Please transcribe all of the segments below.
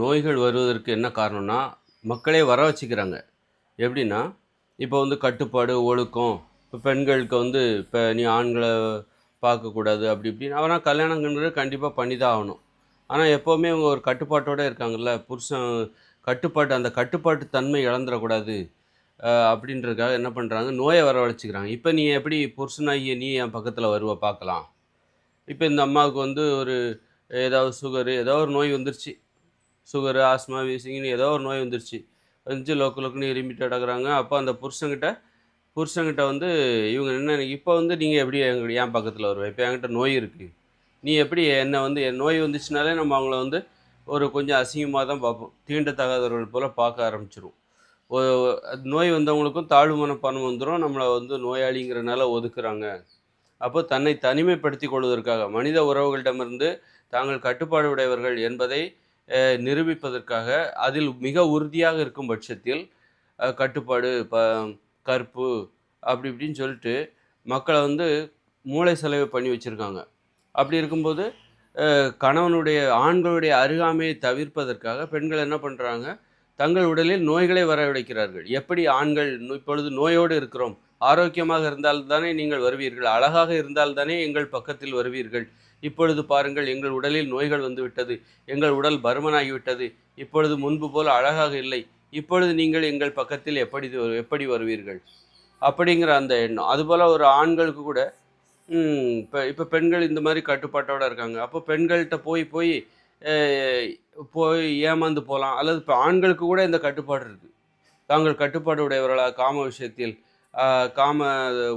நோய்கள் வருவதற்கு என்ன காரணம்னா மக்களே வர வச்சுக்கிறாங்க. எப்படின்னா இப்போ வந்து கட்டுப்பாடு ஒழுக்கம் இப்போ பெண்களுக்கு வந்து இப்போ நீ ஆண்களை பார்க்கக்கூடாது அப்படி இப்படின்னு. அவனா கல்யாணங்கிறது கண்டிப்பாக பண்ணி தான் ஆகணும். ஆனால் எப்போவுமே இவங்க ஒரு கட்டுப்பாட்டோடு இருக்காங்கல்ல புருஷன் கட்டுப்பாட்டு அந்த கட்டுப்பாட்டு தன்மை இழந்துடக்கூடாது அப்படின்றதுக்காக என்ன பண்ணுறாங்க நோயை வரவழைச்சிக்கிறாங்க இப்போ நீ எப்படி புருஷனாகிய நீ என் பக்கத்தில் வருவ பார்க்கலாம். இப்போ இந்த அம்மாவுக்கு வந்து ஒரு ஏதாவது சுகரு ஏதோ ஒரு நோய் வந்துருச்சு. சுகரு ஆஸ்மா வீசிங்கன்னு ஏதோ ஒரு நோய் வந்துருச்சு. வந்துச்சு லோக்கு லோக்குன்னு இருமிட்டு கிடக்குறாங்க. அப்போ அந்த புருஷங்கிட்ட புருஷங்கிட்ட வந்து இவங்க என்ன இப்போ வந்து நீங்கள் எப்படி எங்க என் பக்கத்தில் வருவேன் இப்போ என்கிட்ட நோய் இருக்குது நீ எப்படி என்னை வந்து என் நோய் வந்துச்சுனாலே நம்ம அவங்கள வந்து ஒரு கொஞ்சம் அசிங்கமாக தான் பார்ப்போம். தீண்டத்தகாதவர்கள் போல் பார்க்க ஆரம்பிச்சிடும் நோய் வந்தவங்களுக்கும் தாழ்வு மனப்பானம் வந்துடும் நம்மளை வந்து நோயாளிங்கிறனால ஒதுக்குறாங்க. அப்போ தன்னை தனிமைப்படுத்திக் கொள்வதற்காக மனித உறவுகளிடமிருந்து தாங்கள் கட்டுப்பாடு உடையவர்கள் என்பதை நிரூபிப்பதற்காக அதில் மிக உறுதியாக இருக்கும் பட்சத்தில் கட்டுப்பாடு ப கற்பு அப்படி இப்படின்னு சொல்லிட்டு மக்களை வந்து மூளை செலவு பண்ணி வச்சுருக்காங்க. அப்படி இருக்கும்போது கணவனுடைய ஆண்களுடைய அருகாமையை தவிர்ப்பதற்காக பெண்கள் என்ன பண்ணுறாங்க தங்கள் உடலில் நோய்களை வரவழைக்கிறார்கள். எப்படி ஆண்கள் இப்பொழுது நோயோடு இருக்கிறோம்? ஆரோக்கியமாக இருந்தால்தானே நீங்கள் வருவீர்கள்? அழகாக இருந்தால்தானே எங்கள் பக்கத்தில் வருவீர்கள்? இப்பொழுது பாருங்கள் எங்கள் உடலில் நோய்கள் வந்துவிட்டது எங்கள் உடல் பருமனாகிவிட்டது. இப்பொழுது முன்பு போல் அழகாக இல்லை. இப்பொழுது நீங்கள் எங்கள் பக்கத்தில் எப்படி எப்படி வருவீர்கள்? அப்படிங்கிற அந்த எண்ணம். அதுபோல் ஒரு ஆண்களுக்கு கூட இப்போ இப்போ பெண்கள் இந்த மாதிரி கட்டுப்பாட்டோடு இருக்காங்க. அப்போ பெண்கள்கிட்ட போய் போய் போய் ஏமாந்து போகலாம். அல்லது இப்போ ஆண்களுக்கு கூட இந்த கட்டுப்பாடு இருக்குது தாங்கள் கட்டுப்பாடு உடையவர்களா? காம விஷயத்தில் காம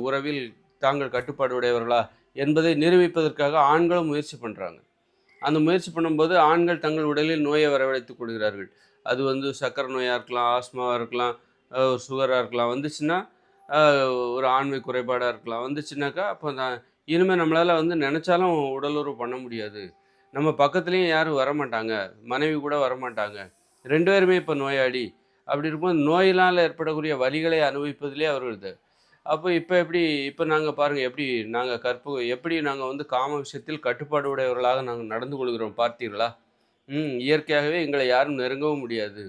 உறவில் தாங்கள் கட்டுப்பாடு உடையவர்களா? என்பதை நிரூபிப்பதற்காக ஆண்களும் முயற்சி பண்ணுறாங்க அந்த முயற்சி பண்ணும்போது ஆண்கள் தங்கள் உடலில் நோயை வரவழைத்துக் கொள்கிறார்கள். அது வந்து சக்கரை நோயாக இருக்கலாம் ஆஸ்மாவாக இருக்கலாம் சுகராக இருக்கலாம். வந்துச்சுன்னா ஒரு ஆண்மை குறைபாடாக இருக்கலாம். வந்துச்சுனாக்கா அப்போ தான் இனிமேல் நம்மளால் வந்து நினச்சாலும் உடலுறவு பண்ண முடியாது. நம்ம பக்கத்துலேயும் யாரும் வரமாட்டாங்க. மனைவி கூட வரமாட்டாங்க. ரெண்டு பேருமே இப்போ நோயாளி. அப்படி இருக்கும்போது நோயினால் ஏற்படக்கூடிய வழிகளை அனுபவிப்பதிலே அவர்கள் இது அப்போ இப்போ எப்படி இப்போ நாங்கள் பாருங்கள் எப்படி நாங்கள் கற்பு எப்படி நாங்கள் வந்து காம விஷயத்தில் கட்டுப்பாடு உடையவர்களாக நாங்கள் நடந்து கொள்கிறோம் பார்த்தீர்களா? ம் இயற்கையாகவே எங்களை யாரும் நெருங்கவும் முடியாது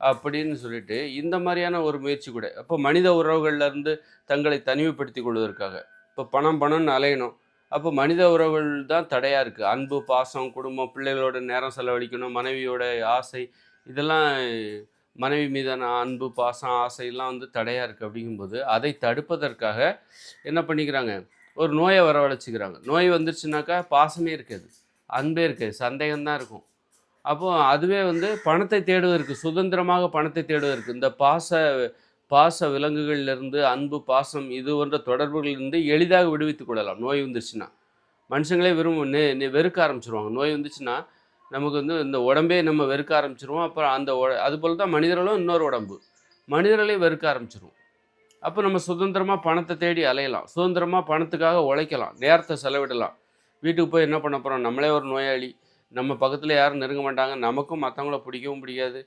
அப்படின்னு சொல்லிட்டு இந்த மாதிரியான ஒரு முயற்சி கூட. அப்போ மனித உறவுகள்லேருந்து தங்களை தனிமைப்படுத்திக் கொள்வதற்காக. இப்போ பணம் பணம்னு அலையணும். அப்போ மனித உறவுகள் தான் தடையாக இருக்குது அன்பு பாசம் குடும்பம் பிள்ளைகளோட நேரம் செலவழிக்கணும் மனைவியோட ஆசை இதெல்லாம் மனைவி மீதான அன்பு பாசம் ஆசையெல்லாம் வந்து தடையாக இருக்குது அப்படிங்கும்போது அதை தடுப்பதற்காக என்ன பண்ணிக்கிறாங்க? ஒரு நோயை வரவழைச்சிக்கிறாங்க. நோய் வந்துருச்சுனாக்கா பாசமே இருக்காது அன்பே இருக்காது சந்தேகம்தான் இருக்கும். அப்போது அதுவே வந்து பணத்தை தேடுவதற்கு சுதந்திரமாக பணத்தை தேடுவதற்கு இந்த பாச பாச விலங்குகளிலிருந்து அன்பு பாசம் இது போன்ற தொடர்புகளிலிருந்து எளிதாக விடுவித்துக் கொள்ளலாம். நோய் வந்துருச்சுன்னா. மனுஷங்களே விரும்ப நெ- வெறுக்க ஆரம்பிச்சிருவாங்க. நோய் வந்துச்சுன்னா நமக்கு வந்து இந்த உடம்பே நம்ம வெறுக்க ஆரம்பிச்சிருவோம். அப்புறம் அந்த அது அதுபோல் தான் மனிதர்களும் இன்னொரு உடம்பு. மனிதர்களையும் வெறுக்க ஆரம்பிச்சிருவோம். அப்போ நம்ம சுதந்திரமாக பணத்தை தேடி அலையலாம். சுதந்திரமாக பணத்துக்காக உழைக்கலாம். நேரத்தை செலவிடலாம். வீட்டுக்கு போய் என்ன பண்ண போகிறோம் நம்மளே ஒரு நோயாளி. நம்ம பக்கத்தில் யாரும் நெருங்க மாட்டாங்க. நமக்கும் மற்றவங்கள பிடிக்கவும் பிடிக்காது.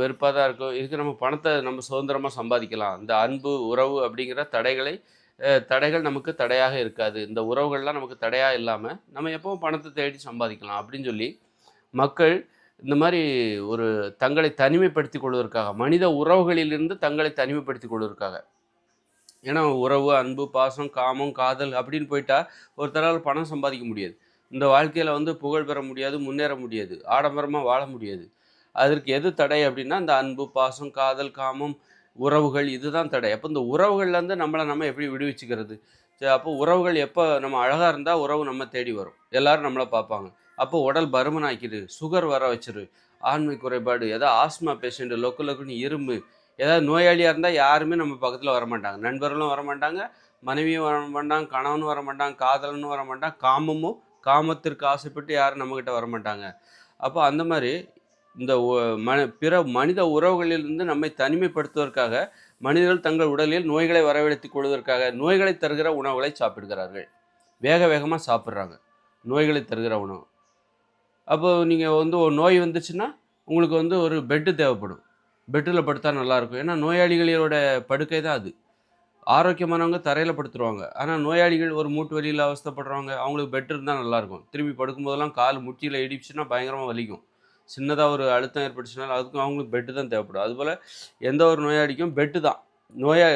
வெறுப்பாக தான் இருக்கும். இதுக்கு நம்ம பணத்தை நம்ம சுதந்திரமாக சம்பாதிக்கலாம். இந்த அன்பு உறவு அப்படிங்கிற தடைகளை தடைகள் நமக்கு தடையாக இருக்காது. இந்த உறவுகள்லாம் நமக்கு தடையாக இல்லாமல் நம்ம எப்பவும் பணத்தை தேடி சம்பாதிக்கலாம் அப்படின்னு சொல்லி மக்கள் இந்த மாதிரி ஒரு தங்களை தனிமைப்படுத்திக் கொள்வதற்காக மனித உறவுகளிலிருந்து தங்களை தனிமைப்படுத்திக் கொள்வதற்காக. ஏன்னா உறவு அன்பு பாசம் காமம் காதல் அப்படின்னு போயிட்டா ஒருத்தரால் பணம் சம்பாதிக்க முடியாது. இந்த வாழ்க்கையில் வந்து புகழ் பெற முடியாது முன்னேற முடியாது ஆடம்பரமாக வாழ முடியாது. அதற்கு எது தடை அப்படின்னா இந்த அன்பு பாசம் காதல் காமம் உறவுகள் இதுதான் தடை. அப்போ இந்த உறவுகள்லேருந்து நம்மளை நம்ம எப்படி விடுவிச்சுக்கிறது? சரி அப்போ உறவுகள் எப்போ நம்ம அழகாக இருந்தால் உறவு நம்ம தேடி வரும். எல்லாரும் நம்மளை பார்ப்பாங்க. அப்போ உடல் பருமன் ஆக்கிடு சுகர் வர வச்சிரு ஆண்மை குறைபாடு ஏதாவது ஆஸ்மா பேஷண்ட்டு லொக்கு லொக்குன்னு இரும்பு ஏதாவது நோயாளியாக இருந்தால் யாருமே நம்ம பக்கத்தில் வரமாட்டாங்க. நண்பர்களும் வரமாட்டாங்க மனைவியும் வர மாட்டாங்க கணவனும் வர மாட்டாங்க காதலனும் வர மாட்டாங்க காமமும் காமத்திற்கு ஆசைப்பட்டு யாரும் நம்மக்கிட்ட வரமாட்டாங்க. அப்போ அந்த மாதிரி இந்த மன பிற மனித உறவுகளிலிருந்து நம்மை தனிமைப்படுத்துவதற்காக மனிதர்கள் தங்கள் உடலில் நோய்களை வரவழைத்துக் கொள்வதற்காக நோய்களை தருகிற உணவுகளை சாப்பிடுகிறார்கள். வேக வேகமாக சாப்பிட்றாங்க. நோய்களை தருகிற உணவு. அப்போ நீங்கள் வந்து ஒரு நோய் வந்துச்சுன்னா உங்களுக்கு வந்து ஒரு பெட்டு தேவைப்படும். பெட்டில் படுத்தா நல்லாயிருக்கும். ஏன்னா நோயாளிகளோட படுக்கை தான் அது. ஆரோக்கியமானவங்க தரையில் படுத்துருவாங்க. ஆனால் நோயாளிகள் ஒரு மூட்டு வலியில் அவஸ்தைப்படுறவங்க அவங்களுக்கு பெட் இருந்தால் நல்லாயிருக்கும். திரும்பி படுக்கும்போதெல்லாம் கால் முட்டியில் இடிச்சுன்னா பயங்கரமாக வலிக்கும். சின்னதாக ஒரு அழுத்தம் ஏற்பட்டுச்சுனாலும் அதுக்கும் அவங்களுக்கு பெட்டு தான் தேவைப்படும். அதுபோல் எந்த ஒரு நோயாளிக்கும் பெட்டு தான். நோயா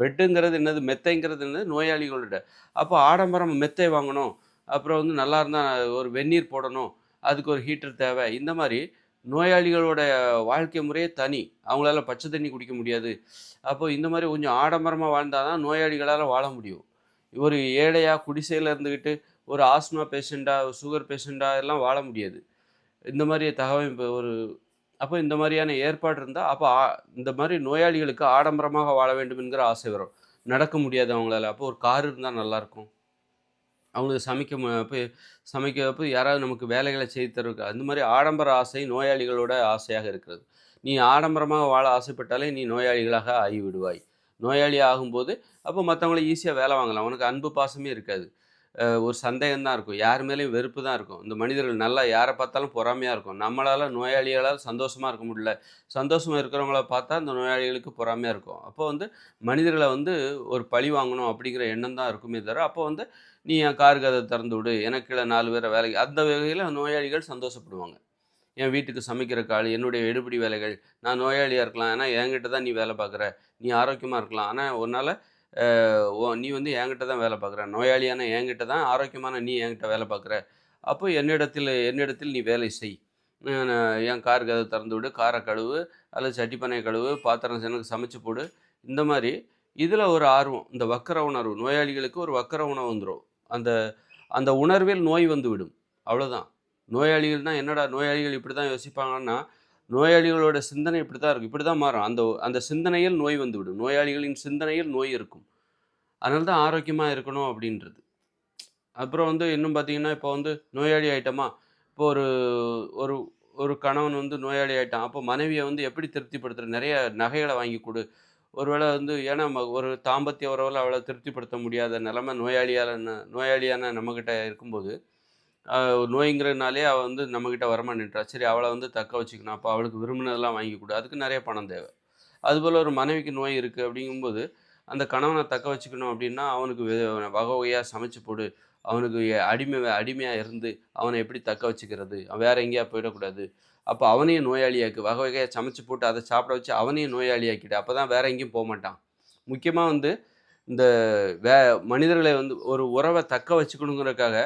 பெட்டுங்கிறது என்னது? மெத்தைங்கிறது என்னது? நோயாளிகளோட. அப்போ ஆடம்பரம் மெத்தை வாங்கணும். அப்புறம் வந்து நல்லா இருந்தால் ஒரு வெந்நீர் போடணும். அதுக்கு ஒரு ஹீட்டர் தேவை. இந்த மாதிரி நோயாளிகளோட வாழ்க்கை முறையே தனி. அவங்களால பச்சை தண்ணி குடிக்க முடியாது. அப்போ இந்த மாதிரி கொஞ்சம் ஆடம்பரமாக வாழ்ந்தால் தான் நோயாளிகளால் வாழ முடியும். ஒரு ஏழையாக குடிசையில் இருந்துக்கிட்டு ஒரு ஆஸ்மா பேஷண்ட்டாக சுகர் பேஷண்ட்டாக எல்லாம் வாழ முடியாது. இந்த மாதிரி தகவல் இப்போ ஒரு அப்போ இந்த மாதிரியான ஏற்பாடு இருந்தால் அப்போ இந்த மாதிரி நோயாளிகளுக்கு ஆடம்பரமாக வாழ வேண்டும் என்கிற ஆசை வரும். நடக்க முடியாது அவங்களால. அப்போ ஒரு கார் இருந்தால் நல்லாயிருக்கும் அவங்களுக்கு சமைக்க போய் அப்போ சமைக்கிறப்போ யாராவது நமக்கு வேலைகளை செய்து தருவா அந்த மாதிரி ஆடம்பர ஆசை நோயாளிகளோட ஆசையாக இருக்கிறது. நீ ஆடம்பரமாக வாழ ஆசைப்பட்டாலே நீ நோயாளிகளாக ஆகிவிடுவாய். நோயாளி ஆகும்போது அப்போ மற்றவங்கள ஈஸியாக வேலை வாங்கலாம். உனக்கு அன்பு பாசமே இருக்காது. ஒரு சந்தேகம் தான் இருக்கும். யார் மேலேயும் வெறுப்பு தான் இருக்கும். இந்த மனிதர்கள் நல்லா யாரை பார்த்தாலும் பொறாமையாக இருக்கும். நம்மளால் நோயாளிகளால் சந்தோஷமாக இருக்க முடியல. சந்தோஷமாக இருக்கிறவங்கள பார்த்தா அந்த நோயாளிகளுக்கு பொறாமையாக இருக்கும். அப்போ வந்து மனிதர்களை வந்து ஒரு பழி வாங்கணும் அப்படிங்கிற எண்ணம் தான் இருக்குமே தவிர அப்போ வந்து நீ என் காருக்கு கதை திறந்து விடு. எனக்கு இல்லை நாலு பேரை வேலைக்கு அந்த வகையில் நோயாளிகள் சந்தோஷப்படுவாங்க. என் வீட்டுக்கு சமைக்கிற கால் என்னுடைய எடுபடி வேலைகள் நான் நோயாளியாக இருக்கலாம். ஏன்னா என்கிட்ட தான் நீ வேலை பார்க்குற. நீ ஆரோக்கியமாக இருக்கலாம். ஆனால் உன்னால் நீ வந்து என்கிட்ட தான் வேலை பார்க்குற. நோயாளியான என்கிட்ட தான் ஆரோக்கியமான நீ என்கிட்ட வேலை பார்க்குற. அப்போ என்னிடத்தில் என்னிடத்தில் நீ வேலை செய். என் கார் கதை திறந்து விடு. காரை கழுவு அல்லது சட்டிப்பானையை கழுவு பாத்திரம் எனக்கு சமைச்சு போடு. இந்த மாதிரி இதில் ஒரு ஆர்வம் இந்த வக்கர உணர்வு. நோயாளிகளுக்கு ஒரு வக்கர உணவு வந்துடும் அந்த அந்த உணர்வில் நோய் வந்து விடும். அவ்வளோதான் நோயாளிகள்னால் என்னடா நோயாளிகள் இப்படி தான் யோசிப்பாங்கன்னா நோயாளிகளோட சிந்தனை இப்படி தான் இருக்கும். இப்படி தான் மாறும். அந்த அந்த சிந்தனையில் நோய் வந்து விடும் நோயாளிகளின் சிந்தனையில் நோய் இருக்கும். அதனால தான் ஆரோக்கியமாக இருக்கணும் அப்படின்றது. அப்புறம் வந்து இன்னும் பார்த்தீங்கன்னா இப்போ வந்து நோயாளி ஆயிட்டோமா? இப்போ ஒரு ஒரு ஒரு கணவன் வந்து நோயாளி ஆயிட்டான். அப்போ மனைவியை வந்து எப்படி திருப்திப்படுத்துகிற நிறைய நகைகளை வாங்கி கொடு. ஒருவேளை வந்து ஏன்னா ஒரு தாம்பத்திய உறவில் அவளை திருப்திப்படுத்த முடியாத நிலமை நோயாளியால் நோயாளியான நம்மக்கிட்ட இருக்கும்போது நோய்ங்கிறதுனாலே அவள் வந்து நம்மக்கிட்ட வரமாட்டேன்றா. சரி அவளை வந்து தக்க வச்சுக்கணும். அப்போ அவளுக்கு விரும்பினதெல்லாம் வாங்கி கொடு. அதுக்கு நிறைய பணம் தேவை. அதுபோல் ஒரு மனைவிக்கு நோய் இருக்குது அப்படிங்கும்போது அந்த கணவனை தக்க வச்சுக்கணும் அப்படின்னா அவனுக்கு வகை வகையாக சமைச்சு போடு. அவனுக்கு அடிமை அடிமையாக இருந்து அவனை எப்படி தக்க வச்சுக்கிறது? அவன் வேறு எங்கேயா போயிடக்கூடாது. அப்போ அவனையும் நோயாளியாக்கு. வகை வகையாக சமைச்சு போட்டு அதை சாப்பிட வச்சு அவனையும் நோயாளியாக்கிடு. அப்போ தான் வேற எங்கேயும் போக மாட்டான். முக்கியமாக வந்து இந்த வே மனிதர்களை வந்து ஒரு உறவை தக்க வச்சுக்கணுங்கிறதுக்காக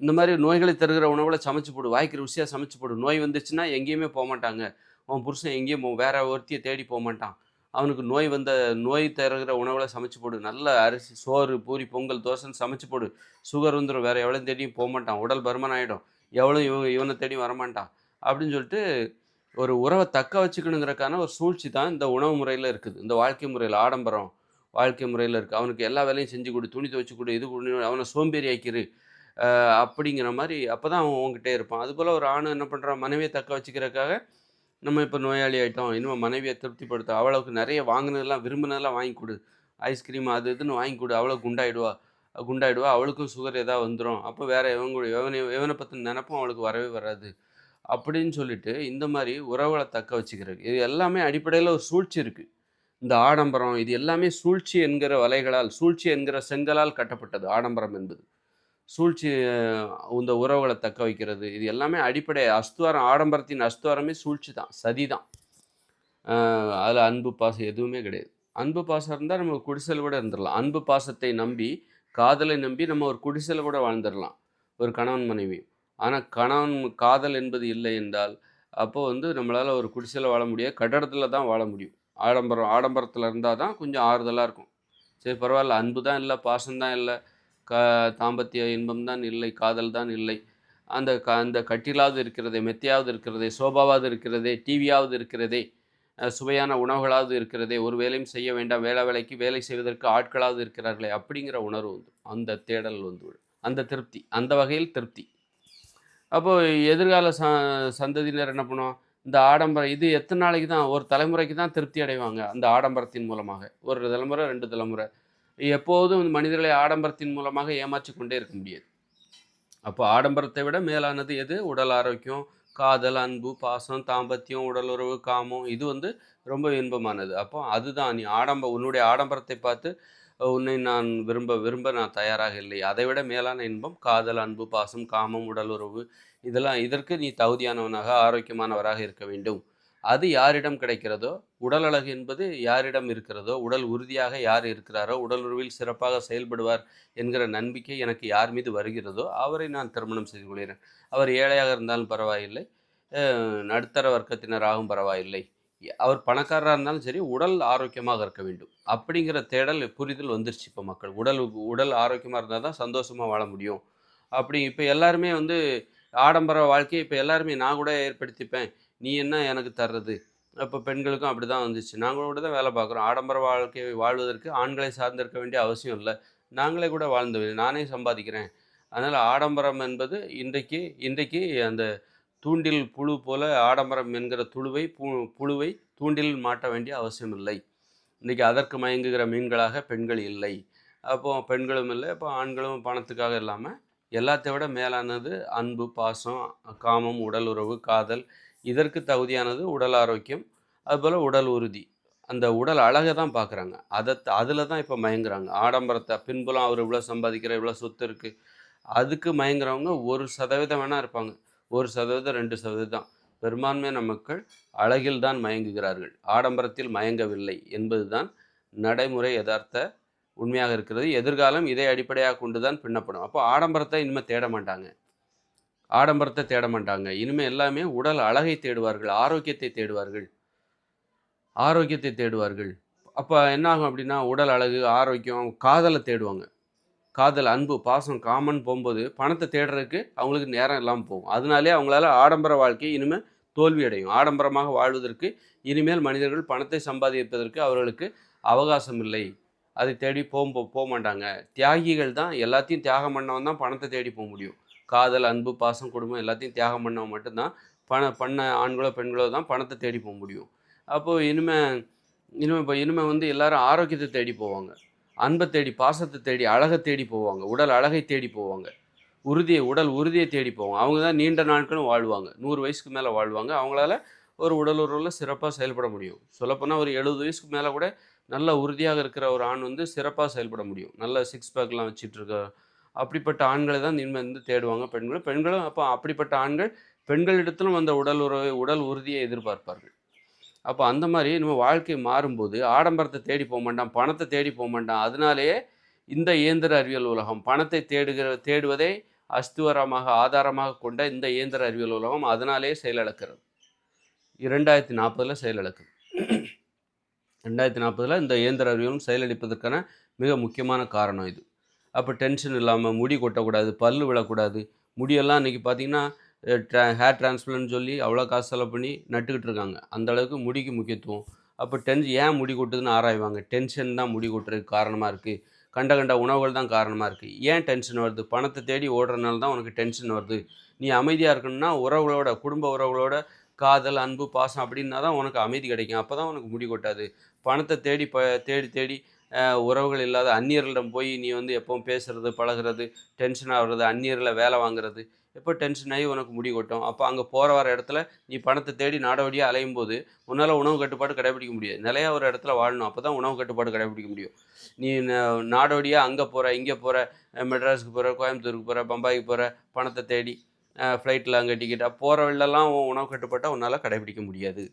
இந்த மாதிரி நோய்களை தருகிற உணவுகளை சமைச்சு போடு. வாய்க்கு ருசியாக சமைச்சு போடு. நோய் வந்துச்சுன்னா எங்கேயுமே போக மாட்டாங்க. அவன் புருஷன் எங்கேயும் வேற ஒருத்தியை தேடி போக மாட்டான். அவனுக்கு நோய் வந்த நோய் தருகிற உணவுகளை சமைச்சு போடு. நல்ல அரிசி சோறு பூரி பொங்கல் தோசைன்னு சமைச்சு போடு. சுகர் வந்துடும் வேற எவ்வளோ தேடியும் போக மாட்டான். உடல் பருமன் ஆகிடும் எவ்வளோ இவன் இவனை தேடியும் வரமாட்டான். அப்படின்னு சொல்லிட்டு ஒரு உறவை தக்க வச்சுக்கணுங்கிறக்கான ஒரு சூழ்ச்சி தான் இந்த உணவு முறையில் இருக்குது. இந்த வாழ்க்கை முறையில் ஆடம்பரம் வாழ்க்கை முறையில் இருக்குது அவனுக்கு எல்லா வேலையும் செஞ்சு கொடு. துணி துவைச்சு கொடு. இது கொடு. அவனை சோம்பேறி ஆக்கிரு. அப்படிங்கிற மாதிரி அப்போ தான் அவன் உங்ககிட்டே இருப்பான். அதுபோல் ஒரு ஆண் என்ன பண்ணுறான் மனைவியை தக்க வச்சுக்கிறதுக்காக நம்ம இப்போ நோயாளி ஆகிட்டோம் இனிமேல் மனைவியை திருப்திப்படுத்த அவளுக்கு நிறைய வாங்கினதெல்லாம் விரும்பினதெல்லாம் வாங்கி கொடு. ஐஸ்கிரீம் அது இதுன்னு வாங்கி கொடு. அவ்வளோ குண்டாயிடுவா. குண்டாயிடுவா. அவளுக்கும் சுகர் ஏதாவது வந்துடும் அப்போ வேற இவங்க இவனை இவனை பற்றின நினப்பும் அவளுக்கு வரவே வராது. அப்படின்னு சொல்லிட்டு இந்த மாதிரி உறவுகளை தக்க வச்சுக்கிறது இது எல்லாமே அடிப்படையில் ஒரு சூழ்ச்சி இருக்குது இந்த ஆடம்பரம் இது எல்லாமே சூழ்ச்சி என்கிற வலைகளால் சூழ்ச்சி என்கிற செங்கலால் கட்டப்பட்டது. ஆடம்பரம் என்பது. சூழ்ச்சி இந்த உறவுகளை தக்க வைக்கிறது. இது எல்லாமே அடிப்படை அஸ்துவாரம் ஆடம்பரத்தின் அஸ்துவாரமே சூழ்ச்சி தான் சதி தான். அதில் அன்பு பாசம் எதுவுமே கிடையாது. அன்பு பாசம் இருந்தால் நம்ம குடிசையில் கூட இருந்துடலாம் அன்பு பாசத்தை நம்பி காதலை நம்பி நம்ம ஒரு குடிசையில் கூட வாழ்ந்துடலாம் ஒரு கணவன் மனைவி. ஆனால் கணவன் காதல் என்பது இல்லை என்றால் அப்போ வந்து நம்மளால் ஒரு குடிசையில் வாழ முடியாது. கட்டடத்தில் தான் வாழ முடியும். ஆடம்பரம் ஆடம்பரத்தில் இருந்தால் தான் கொஞ்சம் ஆறுதலாக இருக்கும். சரி பரவாயில்ல அன்பு தான் இல்லை பாசம் தான் இல்லை. க தாம்பத்திய இன்பம் தான் இல்லை காதல் தான் இல்லை. அந்த க அந்த கட்டிலாவது இருக்கிறதே மெத்தையாவது இருக்கிறதே சோபாவாவது இருக்கிறதே டிவியாவது இருக்கிறதே சுவையான உணவுகளாவது இருக்கிறதே ஒரு வேலையும் செய்ய வேண்டாம் வேலை வேலைக்கு வேலை செய்வதற்கு ஆட்களாவது இருக்கிறார்களே அப்படிங்கிற உணர்வு வந்து அந்த தேடல் வந்து அந்த திருப்தி அந்த வகையில் திருப்தி. அப்போது எதிர்கால ச சந்ததியினர் என்ன பண்ணுவோம் இந்த ஆடம்பரம் இது எத்தனை நாளைக்கு தான் ஒரு தலைமுறைக்கு தான் திருப்தி அடைவாங்க அந்த ஆடம்பரத்தின் மூலமாக. ஒரு தலைமுறை ரெண்டு தலைமுறை. எப்போதும் மனிதர்களை ஆடம்பரத்தின் மூலமாக ஏமாற்றி கொண்டே இருக்க முடியாது. அப்போ ஆடம்பரத்தை விட மேலானது எது? உடல் ஆரோக்கியம் காதல் அன்பு பாசம் தாம்பத்தியம் உடலுறவு காமம் இது வந்து ரொம்ப இன்பமானது. அப்போ அதுதான் நீ ஆடம்ப உன்னுடைய ஆடம்பரத்தை பார்த்து உன்னை நான் விரும்ப விரும்ப நான் தயாராக இல்லை. அதை விட மேலான இன்பம் காதல் அன்பு பாசம் காமம் உடல் உறவு இதெல்லாம் இதற்கு நீ தகுதியானவனாக ஆரோக்கியமானவராக இருக்க வேண்டும். அது யாரிடம் கிடைக்கிறதோ உடல் அழகு என்பது யாரிடம் இருக்கிறதோ உடல் உறுதியாக யார் இருக்கிறாரோ உடல் உறவில் சிறப்பாக செயல்படுவார் என்கிற நம்பிக்கை எனக்கு யார் மீது வருகிறதோ அவரை நான் திருமணம் செய்து கொள்கிறேன். அவர் ஏழையாக இருந்தாலும் பரவாயில்லை நடுத்தர வர்க்கத்தினராகவும் பரவாயில்லை. அவர் பணக்காரராக இருந்தாலும் சரி உடல் ஆரோக்கியமாக இருக்க வேண்டும். அப்படிங்கிற தேடல் புரிதல் வந்துருச்சு இப்போ மக்கள். உடல் உடல் ஆரோக்கியமாக இருந்தால் தான் சந்தோஷமாக வாழ முடியும். அப்படி இப்போ எல்லாருமே வந்து ஆடம்பர வாழ்க்கையை இப்போ எல்லாருமே நான் கூட ஏற்படுத்திப்பேன். நீ என்ன எனக்கு தர்றது? இப்போ பெண்களுக்கும் அப்படி தான் வந்துச்சு. நாங்களும் கூட தான் வேலை பார்க்குறோம். ஆடம்பர வாழ்க்கையை வாழ்வதற்கு ஆண்களை சார்ந்திருக்க வேண்டிய அவசியம் இல்லை. நாங்களே கூட வாழ்ந்து நானே சம்பாதிக்கிறேன். அதனால் ஆடம்பரம் என்பது இன்றைக்கு இன்றைக்கு அந்த தூண்டில் புழு போல ஆடம்பரம் என்கிற துளுவை பு புழுவை தூண்டில் மாட்ட வேண்டிய அவசியம் இல்லை. இன்றைக்கி அதற்கு மயங்குகிற மீன்களாக பெண்கள் இல்லை. அப்போது பெண்களும் இல்லை. இப்போ ஆண்களும் பணத்துக்காக இல்லாமல் எல்லாத்தை விட மேலானது அன்பு பாசம் காமம் உடல் உறவு காதல். இதற்கு தகுதியானது உடல் ஆரோக்கியம் அதுபோல் உடல் உறுதி. அந்த உடல் அழகை தான் பார்க்குறாங்க. அதை அதில் தான் இப்போ மயங்குறாங்க. ஆடம்பரத்தை பின்புலம் அவர் இவ்வளோ சம்பாதிக்கிற இவ்வளோ சொத்து இருக்குது அதுக்கு மயங்குறவங்க ஒரு சதவீதம் வேணால் இருப்பாங்க. ஒரு சதவீதம் ரெண்டு சதவீதம் பெரும்பான்மையான மக்கள் அழகில் தான் மயங்குகிறார்கள். ஆடம்பரத்தில் மயங்கவில்லை என்பதுதான் நடைமுறை யதார்த்த உண்மையாக இருக்கிறது. எதிர்காலம் இதை அடிப்படையாக கொண்டு தான் பின்னப்படும். அப்போ ஆடம்பரத்தை இனிமேல் தேட மாட்டாங்க. ஆடம்பரத்தை தேட மாட்டாங்க. இனிமேல் எல்லாமே உடல் அழகை தேடுவார்கள் ஆரோக்கியத்தை தேடுவார்கள். ஆரோக்கியத்தை தேடுவார்கள். அப்போ என்னாகும் அப்படின்னா உடல் அழகு ஆரோக்கியம் காதலை தேடுவாங்க. காதல் அன்பு பாசம் காமன் போகும்போது பணத்தை தேடுறதுக்கு அவங்களுக்கு நேரம் இல்லாமல் போகும். அதனாலே அவங்களால ஆடம்பர வாழ்க்கை இனிமேல் தோல்வி அடையும். ஆடம்பரமாக வாழ்வதற்கு இனிமேல் மனிதர்கள் பணத்தை சம்பாதிப்பதற்கு அவர்களுக்கு அவகாசம் இல்லை. அதை தேடி போக போக மாட்டாங்க. தியாகிகள் தான் எல்லாத்தையும் தியாகம் பண்ணவன் தான் பணத்தை தேடி போக முடியும். காதல் அன்பு பாசம் குடும்பம் எல்லாத்தையும் தியாகம் பண்ணவன் மட்டும்தான். பண பண்ண ஆண்களோ பெண்களோ தான் பணத்தை தேடி போக முடியும். அப்போது இனிமே இனிமே இப்போ இனிமே வந்து எல்லாரும் ஆரோக்கியத்தை தேடி போவாங்க. அன்பை தேடி பாசத்தை தேடி அழகை தேடி போவாங்க. உடல் அழகை தேடி போவாங்க. உறுதியை உடல் உறுதியை தேடி போவாங்க. அவங்க தான் நீண்ட நாட்களும் வாழ்வாங்க. நூறு வயசுக்கு மேலே வாழ்வாங்க. அவங்களால ஒரு உடல் உறவில் சிறப்பாக செயல்பட முடியும். சொல்லப்போனால் ஒரு எழுபது வயசுக்கு மேலே கூட நல்ல உறுதியாக இருக்கிற ஒரு ஆண் வந்து சிறப்பாக செயல்பட முடியும். நல்ல சிக்ஸ் பேக்லாம் வச்சுட்டு இருக்க அப்படிப்பட்ட ஆண்களை தான் இனிமேல் வந்து தேடுவாங்க பெண்களும். பெண்களும் அப்போ அப்படிப்பட்ட ஆண்கள் பெண்களிடத்திலும் அந்த உடல் உறவை உடல் உறுதியை எதிர்பார்ப்பார்கள். அப்போ அந்த மாதிரி நம்ம வாழ்க்கை மாறும்போது ஆடம்பரத்தை தேடி போக மாட்டான் பணத்தை தேடி போக மாட்டான். அதனாலேயே இந்த இயந்திர அறிவியல் உலகம் பணத்தை தேடுகிற தேடுவதை அஸ்துவரமாக ஆதாரமாக கொண்ட இந்த இயந்திர அறிவியல் உலகம் அதனாலேயே செயலிழக்கிறது. இரண்டாயிரத்தி நாற்பதில் செயலிழக்குது. ரெண்டாயிரத்தி நாற்பதில் இந்த இயந்திர அறிவியலும் செயலளிப்பதற்கான மிக முக்கியமான காரணம் இது. அப்போ டென்ஷன் இல்லாமல் முடி கொட்டக்கூடாது பல்லு விழக்கூடாது முடியெல்லாம் இன்றைக்கி பார்த்தீங்கன்னா ட்ரா ஹேர் டிரான்ஸ்பிளன்ட் சொல்லி அவ்வளோ காசு செலவு பண்ணி நட்டுக்கிட்டு இருக்காங்க. அந்தளவுக்கு முடிக்கு முக்கியத்துவம். அப்போ டென்ஷன் ஏன் முடி கொட்டுதுன்னு ஆராய்வாங்க. டென்ஷன் தான் முடி கொட்டுறதுக்கு காரணமாக இருக்குது கண்ட கண்ட உணவுகள் தான் காரணமாக இருக்குது ஏன் டென்ஷன் வருது? பணத்தை தேடி ஓடுறதுனால தான் உனக்கு டென்ஷன் வருது. நீ அமைதியாக இருக்கணும்னா உறவுகளோட குடும்ப உறவுகளோட காதல் அன்பு பாசம் அப்படின்னா தான் உனக்கு அமைதி கிடைக்கும். அப்போ தான் உனக்கு முடி கொட்டாது. பணத்தை தேடி ப தேடி தேடி உறவுகள் இல்லாத அந்நியர்களிடம் போய் நீ வந்து எப்பவும் பேசுகிறது பழகிறது டென்ஷன் ஆகிறது அந்நியரில் வேலை வாங்குறது எப்போ டென்ஷன் ஆகி உனக்கு முடி கொட்டும். அப்போ அங்கே போகிற வர இடத்துல நீ பணத்தை தேடி நாடோடியாக அலையும் போது உன்னால் உணவு கட்டுப்பாடு கடைபிடிக்க முடியாது. நிலையாக ஒரு இடத்துல வாழணும். அப்போ தான் உணவு கட்டுப்பாடு கடைபிடிக்க முடியும். நீ நாடோடியாக அங்கே போகிற இங்கே போகிற மெட்ராஸுக்கு போகிற கோயம்புத்தூருக்கு போகிற பம்பாய்க்கு போகிற பணத்தை தேடி ஃப்ளைட்டில் அங்கே டிக்கெட்டாக போகிற வழிலலாம் உணவு கட்டுப்பாட்டை உன்னால் கடைபிடிக்க முடியாது.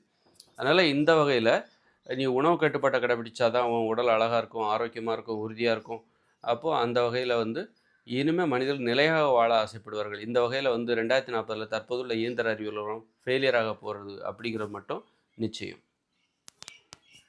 அதனால் இந்த வகையில் நீ உணவு கட்டுப்பாட்டை கடைபிடிச்சா தான் உன் உடல் அழகாக இருக்கும் ஆரோக்கியமாக இருக்கும் உறுதியாக இருக்கும். அப்போது அந்த வகையில் வந்து இனிமேல் மனிதர்கள் நிலையாக வாழ ஆசைப்படுவார்கள். இந்த வகையில் வந்து ரெண்டாயிரத்தி நாற்பதில் தற்போதுள்ள இயந்திர அறிவியல் ஃபெயிலியராக போகிறது அப்படிங்கிறது மட்டும் நிச்சயம்.